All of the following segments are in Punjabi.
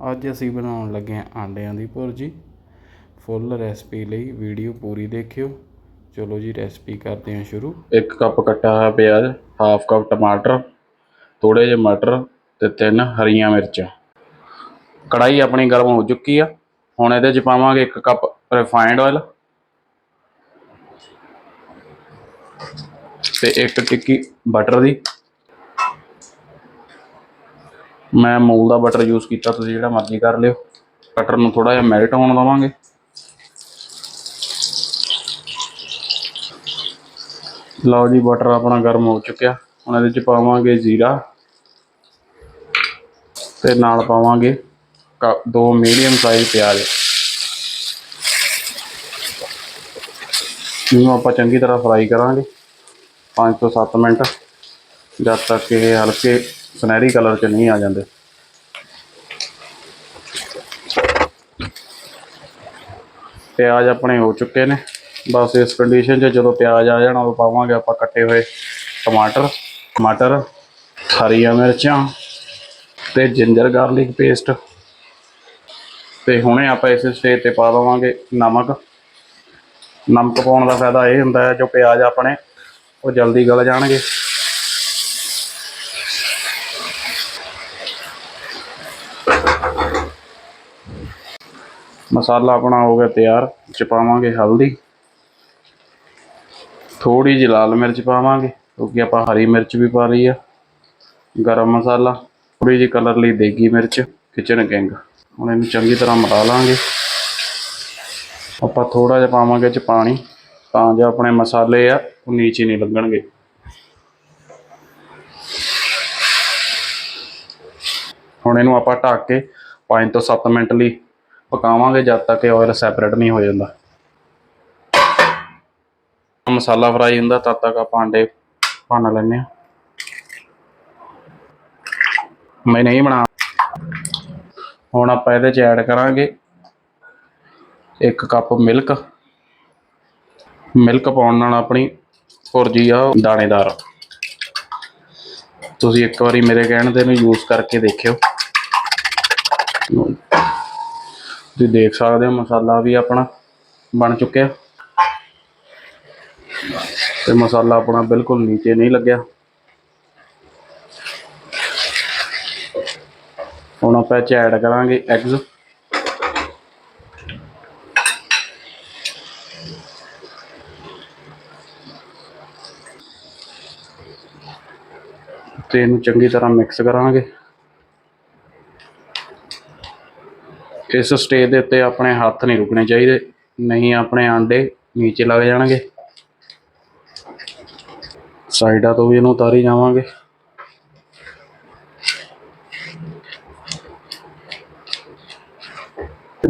ਅੱਜ ਅਸੀਂ ਬਣਾਉਣ ਲੱਗੇ ਹਾਂ ਆਂਡਿਆਂ ਦੀ ਭੁਰਜੀ। ਫੁੱਲ ਰੈਸਪੀ ਲਈ ਵੀਡੀਓ ਪੂਰੀ ਦੇਖਿਓ। ਚਲੋ ਜੀ ਰੈਸਪੀ ਕਰਦੇ ਹਾਂ ਸ਼ੁਰੂ। ਇੱਕ ਕੱਪ ਕੱਟਾ ਹੋਇਆ ਪਿਆਜ਼ ਹਾਫ ਕੱਪ ਟਮਾਟਰ ਥੋੜੇ ਜਿਹੇ ਮਟਰ ਤੇ ਤਿੰਨ ਹਰੀਆਂ ਮਿਰਚਾਂ। ਕੜਾਈ ਆਪਣੀ ਗਰਮ ਹੋ ਚੁੱਕੀ ਆ। ਹੁਣ ਇਹਦੇ 'ਚ ਪਾਵਾਂਗੇ ਇੱਕ ਕੱਪ ਰਿਫਾਈਨਡ ਆਇਲ ਤੇ ਇੱਕ ਟਿੱਕੀ ਬਟਰ ਦੀ। ਮੈਂ ਮੂਲ ਦਾ ਬਟਰ ਯੂਜ਼ ਕੀਤਾ, ਤੁਸੀਂ ਜਿਹੜਾ ਮਰਜ਼ੀ ਕਰ ਲਿਓ। ਬਟਰ ਨੂੰ ਥੋੜਾ ਜਿਹਾ ਮੈਲਟ ਹੋਣ ਦਵਾਂਗੇ। ਲਓ ਜੀ ਬਟਰ ਆਪਣਾ ਗਰਮ ਹੋ ਚੁੱਕਿਆ। ਹੁਣ ਇਹਦੇ ਚ ਪਾਵਾਂਗੇ ਜ਼ੀਰਾ। ਤੇ ਨਾਲ ਪਾਵਾਂਗੇ ਕ- ਦੋ ਮੀਡੀਅਮ ਸਾਈਜ਼ ਪਿਆਜ਼। ਇਹਨੂੰ ਆਪਾਂ ਚੰਗੀ ਤਰ੍ਹਾਂ ਫਰਾਈ ਕਰਾਂਗੇ। 5 ਤੋਂ 7 ਮਿੰਟ। ਜਦ ਤੱਕ ਇਹ ਹਲਕੇ ਸੁਨਹਿਰੀ ਕਲਰ 'ਚ ਨਹੀਂ ਆ ਜਾਂਦੇ। ਪਿਆਜ਼ ਆਪਣੇ ਹੋ ਚੁੱਕੇ ਨੇ। ਬਸ ਇਸ ਕੰਡੀਸ਼ਨ 'ਚ ਜਦੋਂ ਪਿਆਜ਼ ਆ ਜਾਣਾ ਉਦੋਂ ਪਾਵਾਂਗੇ ਆਪਾਂ ਕੱਟੇ ਹੋਏ ਟਮਾਟਰ ਮਟਰ ਹਰੀਆਂ ਮਿਰਚਾਂ ਤੇ ਜਿੰਜਰ ਗਾਰਲਿਕ ਪੇਸਟ ਤੇ ਹੁਣੇ ਆਪਾਂ ਇਸ ਸਟੇਜ ਤੇ ਪਾ ਦੇਵਾਂਗੇ ਨਮਕ। ਨਮਕ ਪਾਉਣ ਦਾ ਫਾਇਦਾ ਇਹ ਹੁੰਦਾ ਹੈ, ਜੋ ਪਿਆਜ਼ ਆਪਣੇ ਉਹ ਜਲਦੀ ਗਲ ਜਾਣਗੇ। ਮਸਾਲਾ ਆਪਣਾ ਹੋ ਗਿਆ ਤਿਆਰ ਚ ਪਾਵਾਂਗੇ ਹਲਦੀ। ਥੋੜੀ ਜਿਹੀ ਲਾਲ ਮਿਰਚ ਪਾਵਾਂਗੇ, ਕਿਉਂਕਿ ਆਪਾਂ ਹਰੀ ਮਿਰਚ ਵੀ ਪਾ ਲਈ ਆ। ਗਰਮ ਮਸਾਲਾ ਥੋੜੀ ਜਿਹੀ ਕਲਰ ਲਈ ਦੇਗੀ ਮਿਰਚ ਕਿਚਨ ਕਿੰਗ ਹੁਣ ਇਹਨੂੰ ਚੰਗੀ ਤਰ੍ਹਾਂ ਮਿਲਾ ਲਾਂਗੇ। ਆਪਾਂ ਥੋੜਾ ਜਿਹਾ ਪਾਵਾਂਗੇ ਚ ਪਾਣੀ, ਤਾਂ ਜੋ ਆਪਣੇ ਮਸਾਲੇ ਆ, ਉਹ ਨੀਚੇ ਨਹੀਂ ਲੱਗਣਗੇ ਹੁਣ ਇਹਨੂੰ ਆਪਾਂ ਢੱਕ ਕੇ 5 ਤੋਂ 7 ਮਿੰਟ ਲਈ ਪਕਾਵਾਂਗੇ ਜਦ ਤੱਕ ਇਹ ਆਇਲ ਸੈਪਰੇਟ ਨਹੀਂ ਹੋ ਜਾਂਦਾ। ਮਸਾਲਾ ਫਰਾਈ ਹੁੰਦਾ, ਤਦ ਤੱਕ ਆਪਾਂ ਅੰਡੇ ਭੰਨ ਲੈਂਦੇ ਆ ਮੈਂ ਨਹੀਂ ਬਣਾ ਹੁਣ ਆਪਾਂ ਇਹਦੇ ਚ ਐਡ ਕਰਾਂਗੇ ਇੱਕ ਕੱਪ ਮਿਲਕ ਮਿਲਕ ਪਾਉਣ ਨਾਲ ਆਪਣੀ ਭੁਰਜੀ ਆ ਦਾਣੇਦਾਰ। ਤੁਸੀਂ ਇੱਕ ਵਾਰੀ ਮੇਰੇ ਕਹਿਣ ਤੇ ਨੂੰ ਯੂਜ਼ ਕਰਕੇ ਦੇਖਿਓ। ਤੁਸੀਂ ਦੇਖ ਸਕਦੇ ਹੋ ਮਸਾਲਾ ਵੀ ਆਪਣਾ ਬਣ ਚੁੱਕਿਆ। ਤੇ ਮਸਾਲਾ ਆਪਣਾ ਬਿਲਕੁਲ ਨੀਚੇ ਨਹੀਂ ਲੱਗਿਆ। ਹੁਣ ਆਪਾਂ ਇਹ 'ਚ ਐਡ ਕਰਾਂਗੇ ਐਗਜ਼ ਤੇ ਇਹਨੂੰ ਚੰਗੀ ਤਰ੍ਹਾਂ ਮਿਕਸ ਕਰਾਂਗੇ। ਇਸ ਸਟੇਜ ਦੇ ਉੱਤੇ ਆਪਣੇ ਹੱਥ ਨਹੀਂ ਰੁਕਣੇ ਚਾਹੀਦੇ, ਨਹੀਂ ਆਪਣੇ ਆਂਡੇ ਨੀਚੇ ਲੱਗ ਜਾਣਗੇ। ਸਾਈਡਾਂ ਤੋਂ ਵੀ ਇਹਨੂੰ ਉਤਾਰੀ ਜਾਵਾਂਗੇ।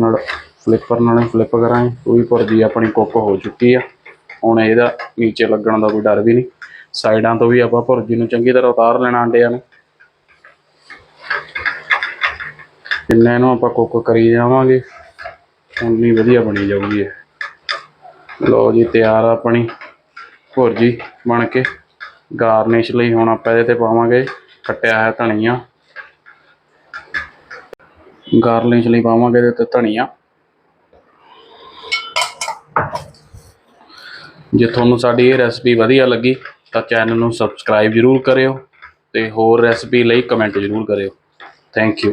ਨਾਲ ਫਲਿੱਪਰ ਨਾਲ ਫਲਿੱਪ ਕਰਾਂਗੇ, ਉਹ ਵੀ ਭੁਰਜੀ ਆਪਣੀ ਕੁੱਕ ਹੋ ਚੁੱਕੀ ਆ। ਹੁਣ ਇਹਦਾ ਨੀਚੇ ਲੱਗਣ ਦਾ ਕੋਈ ਡਰ ਵੀ ਨਹੀਂ। ਸਾਈਡਾਂ ਤੋਂ ਵੀ ਆਪਾਂ ਭੁਰਜੀ ਨੂੰ ਚੰਗੀ ਤਰ੍ਹਾਂ ਉਤਾਰ ਲੈਣਾ ਆਂਡਿਆਂ ਨੂੰ। ਜਿੰਨਾ ਇਹਨੂੰ ਆਪਾਂ ਕੁੱਕ ਕਰੀ ਜਾਵਾਂਗੇ। ਉਨੀ ਵਧੀਆ ਬਣੀ ਜਾਊਗੀ ਇਹ। ਲਓ ਜੀ, ਤਿਆਰ ਆ ਆਪਣੀ ਭੁਰਜੀ ਬਣ ਕੇ। ਗਾਰਨਿਸ਼ ਲਈ ਹੁਣ ਆਪਾਂ ਇਹਦੇ ਤੇ ਪਾਵਾਂਗੇ ਕੱਟਿਆ ਹੋਇਆ ਧਨੀਆ। ਗਾਰਨਿਸ਼ ਲਈ ਪਾਵਾਂਗੇ ਇਹਦੇ ਤੇ ਧਨੀਆ। ਜੇ ਤੁਹਾਨੂੰ ਸਾਡੀ ਇਹ ਰੈਸਪੀ ਵਧੀਆ ਲੱਗੀ, ਤਾਂ ਚੈਨਲ ਨੂੰ ਸਬਸਕ੍ਰਾਈਬ ਜ਼ਰੂਰ ਕਰਿਓ ਤੇ ਹੋਰ ਰੈਸਪੀ ਲਈ ਕਮੈਂਟ ਜ਼ਰੂਰ ਕਰਿਓ। Thank you